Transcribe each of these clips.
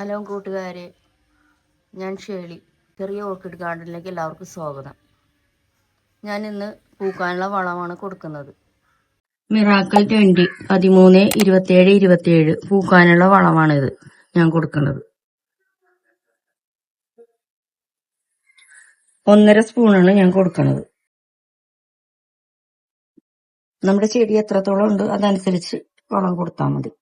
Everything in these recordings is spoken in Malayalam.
ഹലോ കൂട്ടുകാരെ ഞാൻ ഷേളി. ചെറിയ ഓർക്കിഡ് ഗാർഡനിലേക്ക് എല്ലാവർക്കും സ്വാഗതം. ഞാൻ ഇന്ന് പൂക്കാനുള്ള വളമാണ് കൊടുക്കുന്നത്. മിറാക്കൽ ട്വന്റി പതിമൂന്ന് ഇരുപത്തിയേഴ് ഇരുപത്തിയേഴ് പൂക്കാനുള്ള വളമാണിത് ഞാൻ കൊടുക്കുന്നത്. ഒന്നര സ്പൂണാണ് ഞാൻ കൊടുക്കുന്നത്. നമ്മുടെ ചെടി എത്രത്തോളം ഉണ്ട് അതനുസരിച്ച് വളം കൊടുത്താൽ മതി.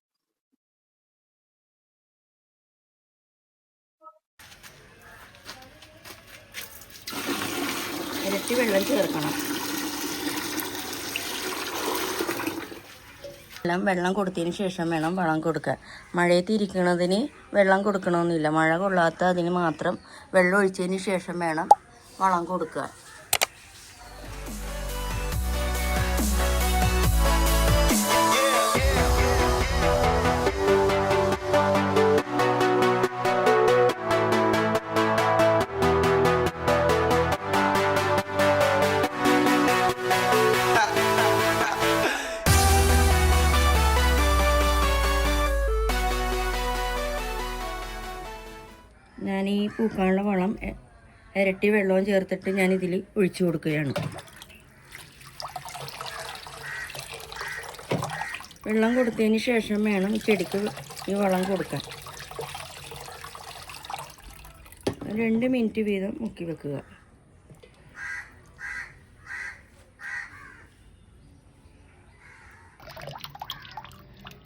ഇരട്ടി വെള്ളം ചേർക്കണം. എല്ലാം വെള്ളം കൊടുത്തതിന് ശേഷം വേണം വളം കൊടുക്കാൻ. മഴയത്ത് ഇരിക്കുന്നതിന് വെള്ളം കൊടുക്കണമെന്നില്ല മഴ കൊള്ളാത്ത അതിന് മാത്രം വെള്ളം ഒഴിച്ചതിന് ശേഷം വേണം വളം കൊടുക്കാൻ. ഞാൻ ഈ പൂക്കാനുള്ള വളം ഇരട്ടി വെള്ളവും ചേർത്തിട്ട് ഞാൻ ഇതിൽ ഒഴിച്ചു കൊടുക്കുകയാണ്. വെള്ളം കൊടുത്തതിന് ശേഷം വേണം ചെടിക്ക് ഈ വളം കൊടുക്കാൻ. രണ്ട് മിനിറ്റ് വീതം മുക്കി വെക്കുക.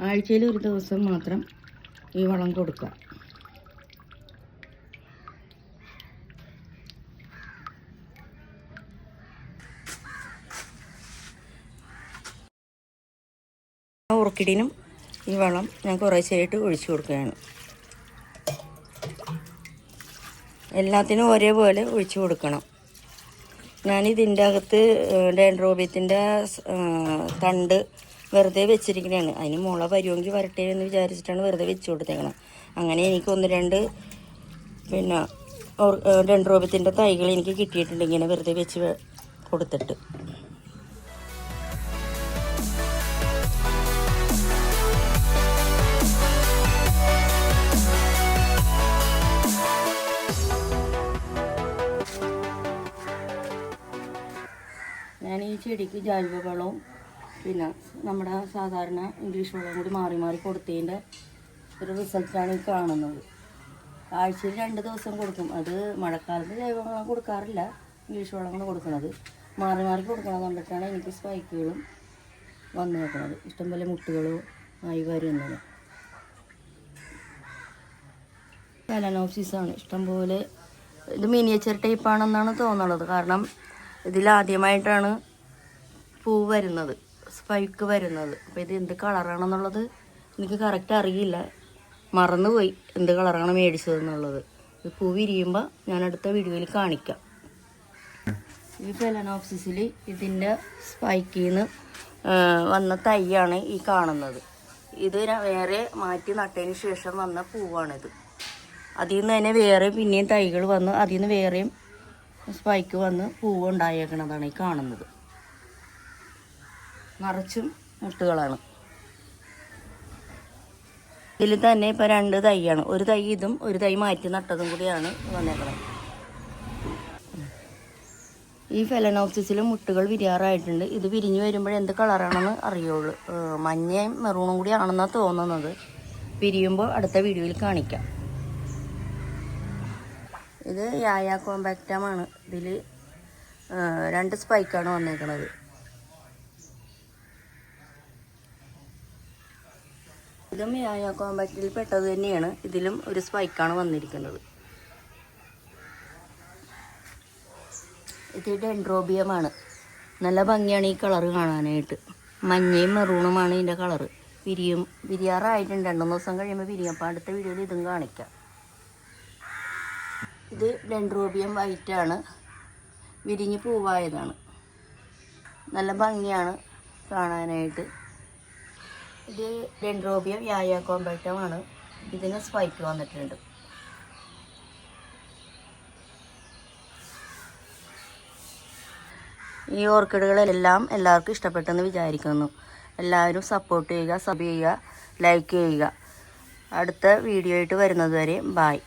ആഴ്ചയിൽ ഒരു ദിവസം മാത്രം ഈ വളം കൊടുക്കുക. ഓർക്കിഡിനും ഈ വളം ഞാൻ കുറേശ്ശായിട്ട് ഒഴിച്ചു കൊടുക്കുകയാണ്. എല്ലാത്തിനും ഒരേപോലെ ഒഴിച്ചു കൊടുക്കണം. ഞാൻ ഇതിന്റെ അകത്ത് ഡെൻഡ്രോബിയത്തിന്റെ തണ്ട് വെറുതെ വെച്ചിരിക്കുന്നതാണ് അതിന് മുള വരുമെങ്കിൽ വരട്ടെ എന്ന് വിചാരിച്ചിട്ടാണ് വെറുതെ വെച്ച് കൊടുത്തേക്കണം. അങ്ങനെ എനിക്ക് ഒന്ന് രണ്ട് പിന്നെ ഡെൻഡ്രോബിയത്തിന്റെ തൈകൾ എനിക്ക് കിട്ടിയിട്ടുണ്ട് ഇങ്ങനെ വെറുതെ വെച്ച് കൊടുത്തിട്ട്. ഞാൻ ഈ ചെടിക്ക് ജൈവ വളവും പിന്നെ നമ്മുടെ സാധാരണ ഇംഗ്ലീഷ് വളവും കൂടി മാറി മാറി കൊടുത്തതിന്റെ ഒരു റിസൾട്ടാണ് ഈ കാണുന്നത്. ആഴ്ചയിൽ രണ്ട് ദിവസം കൊടുക്കും. അത് മഴക്കാലത്ത് ജൈവ വളം കൊടുക്കാറില്ല. ഇംഗ്ലീഷ് വളമാണ് കൊടുക്കുന്നത്. മാറി മാറി കൊടുക്കുന്നത് കൊണ്ടിട്ടാണ് എനിക്ക് സ്പൈക്കുകളും വന്നു നോക്കുന്നത് ഇഷ്ടംപോലെ മുട്ടുകളും ആയി വരുന്നത് ഫലനോസിസാണ് ഇഷ്ടംപോലെ ഇത് മിനിയേച്ചർ ടൈപ്പാണെന്നാണ് തോന്നുന്നത്. കാരണം ഇതിലാദ്യമായിട്ടാണ് പൂ വരുന്നത് സ്പൈക്ക് വരുന്നത്. അപ്പോൾ ഇത് എന്ത് കളറാണെന്നുള്ളത് എനിക്ക് കറക്റ്റ് അറിയില്ല. മറന്നുപോയി എന്ത് കളറാണ് മേടിച്ചതെന്നുള്ളത്. ഇത് പൂ വിരിയുമ്പോൾ ഞാൻ അടുത്ത വീഡിയോയിൽ കാണിക്കാം. ഈ ഫെലനോപ്സിസിൽ ഇതിന്റെ സ്പൈക്കിൽ നിന്ന് വന്ന തൈയാണ് ഈ കാണുന്നത്. ഇത് വേറെ മാറ്റി നട്ടതിന് ശേഷം വന്ന പൂവാണിത്. അതിൽ നിന്ന് തന്നെ വേറെ പിന്നെയും തൈകൾ വന്ന് അതിൽ നിന്ന് വേറെയും സ്പൈക്ക് വന്ന് പൂവ് ഉണ്ടായേക്കണതാണ് ഈ കാണുന്നത്. നിറച്ചും മുട്ടുകളാണ്. ഇതിൽ തന്നെ ഇപ്പം രണ്ട് തൈയാണ്. ഒരു തൈ ഇതും ഒരു തൈ മാറ്റി നട്ടതും കൂടിയാണ് വന്നേക്കുന്നത് ഈ ഫെലനോപ്സിസിൽ മുട്ടുകൾ വിരിയാറായിട്ടുണ്ട്. ഇത് വിരിഞ്ഞു വരുമ്പോൾ എന്ത് കളറാണെന്ന് അറിയുള്ളൂ. മഞ്ഞയും മെറൂണും കൂടി ആണെന്നാണ് തോന്നുന്നത്. വിരിയുമ്പോൾ അടുത്ത വീഡിയോയിൽ കാണിക്കാം. ഇത് യായ കോമ്പാക്റ്റമാണ് ഇതിൽ രണ്ട് സ്പൈക്കാണ് വന്നേക്കുന്നത് ഇതും യായ കോമ്പാക്റ്റിൽ പെട്ടത് തന്നെയാണ്. ഇതിലും ഒരു സ്പൈക്കാണ് വന്നിരിക്കുന്നത്. ഇത് ഡെൻഡ്രോബിയമാണ്. നല്ല ഭംഗിയാണ് ഈ കളറ് കാണാനായിട്ട്. മഞ്ഞയും മെറൂണുമാണ് ഇതിന്റെ കളറ്. വിരിയും വിരിയാറായിട്ടുണ്ട്. രണ്ടു മൂന്ന് ദിവസം കഴിയുമ്പോൾ വിരിയും അപ്പോൾ അടുത്ത വീഡിയോയിൽ ഇതും കാണിക്കാം. ഇത് ഡെൻഡ്രോബിയം വൈറ്റ് ആണ് വിരിഞ്ഞ് പൂവായതാണ്. നല്ല ഭംഗിയാണ് കാണാനായിട്ട്. ഇത് ഡെൻഡ്രോബിയം യായ കോമ്പറ്റമാണ്. ഇതിന് സ്പൈക്ക് വന്നിട്ടുണ്ട്. ഈ ഓർക്കിഡുകളെല്ലാം എല്ലാവർക്കും ഇഷ്ടപ്പെട്ടെന്ന് വിചാരിക്കുന്നു. എല്ലാവരും സപ്പോർട്ട് ചെയ്യുക സബ് ചെയ്യുക ലൈക്ക് ചെയ്യുക. അടുത്ത വീഡിയോ ആയിട്ട് വരുന്നത് വരെ ബായ്